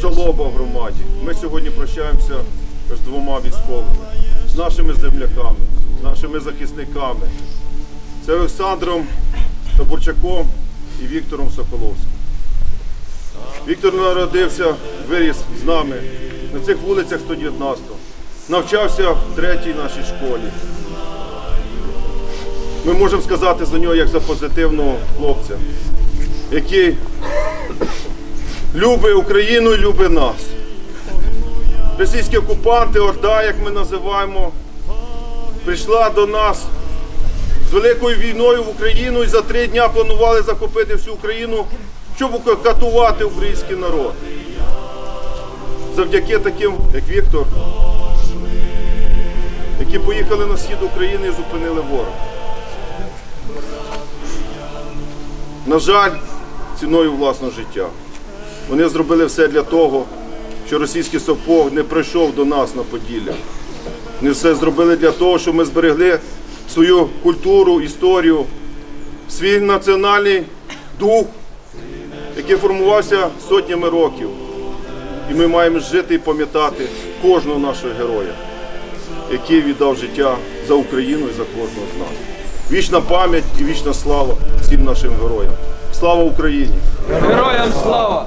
жалоба в громаді. Ми сьогодні прощаємося з двома військовими, з нашими земляками, з нашими захисниками. Це Олександром Табурчаком і Віктором Соколовським. Віктор народився, виріс з нами на цих вулицях 119-го. Навчався в третій нашій школі. Ми можемо сказати за нього як за позитивного хлопця, який любить Україну і любить нас. Російські окупанти, Орда, як ми називаємо, прийшла до нас з великою війною в Україну і за три дня планували захопити всю Україну, щоб катувати український народ. Завдяки таким, як Віктор, які поїхали на схід України і зупинили ворога. На жаль, ціною власного життя. Вони зробили все для того, що російський сапог не прийшов до нас на Поділля. Вони все зробили для того, щоб ми зберегли свою культуру, історію, свій національний дух, який формувався сотнями років. І ми маємо жити і пам'ятати кожного нашого героя, який віддав життя за Україну і за кожного з нас. Вічна пам'ять і вічна слава всім нашим героям. Слава Україні! Героям слава!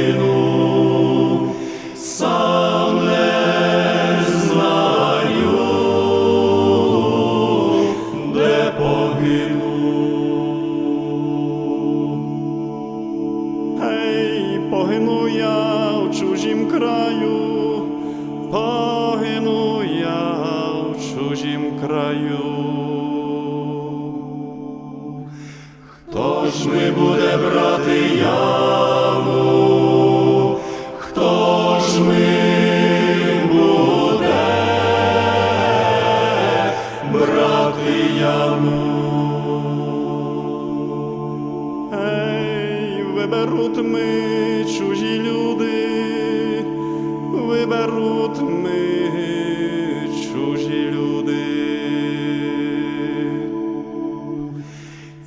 краю. Хто ж ми буде брати яму? Хто ж ми? Ей, виберуть ми чужі люди,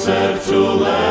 Ти ж